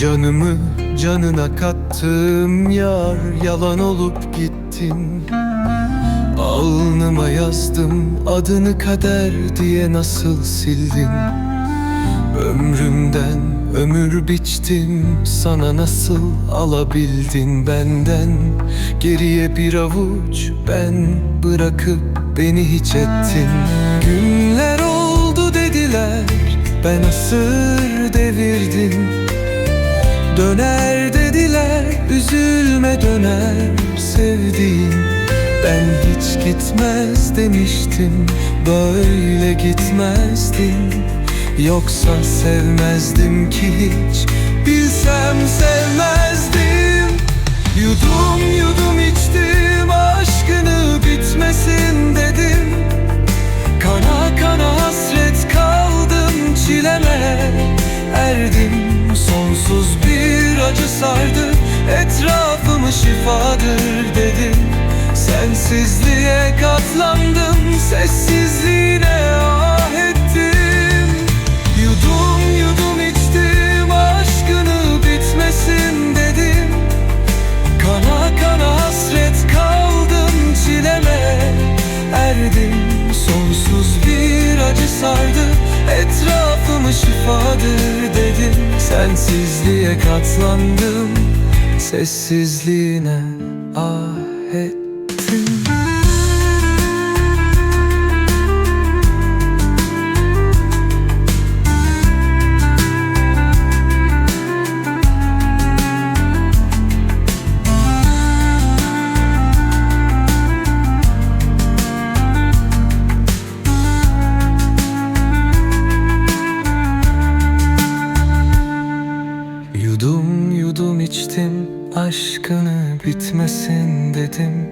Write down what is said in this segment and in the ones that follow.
Canımı canına kattım yar Yalan olup gittin. Alnıma yazdım adını kader diye nasıl sildin? Ömrümden ömür biçtim Sana nasıl alabildin benden? Geriye bir avuç ben Bırakıp beni hiç ettin. Günler oldu dediler Ben asır devirdim Döner dediler üzülme döner sevdiğim. Ben hiç gitmez demiştim böyle gitmezdim. Yoksa sevmezdim ki hiç bilsem sevmezdim. Yudum yudum içtim aşkını bitmesin dedim. Kana kana hasret kaldım çileme erdim Sonsuz bir acı sardı. Etrafımı şifadır dedim Sensizliğe katlandım sessizliğine ah ettim. Yudum yudum içtim aşkını bitmesin dedim. Kana kana hasret kaldım çileme. Erdim Sonsuz bir acı sardı. Etrafımı şifadır dedim Sensizliğe katlandım sessizliğine ah ettim Yudum yudum içtim aşkını bitmesin dedim.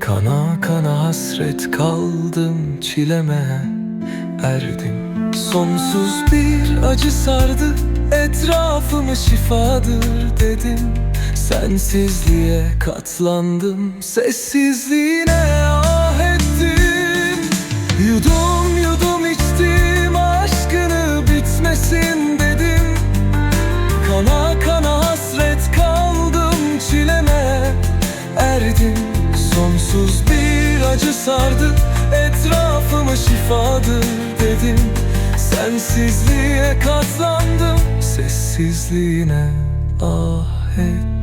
Kana kana hasret kaldım çileme erdim. Sonsuz bir acı sardı etrafımı şifadır dedim. Sensizliğe katlandım sessizliğine erdim Sonsuz bir acı sardı. Etrafımı şifadır dedim. Sensizliğe katlandım. Sessizliğine ah ettim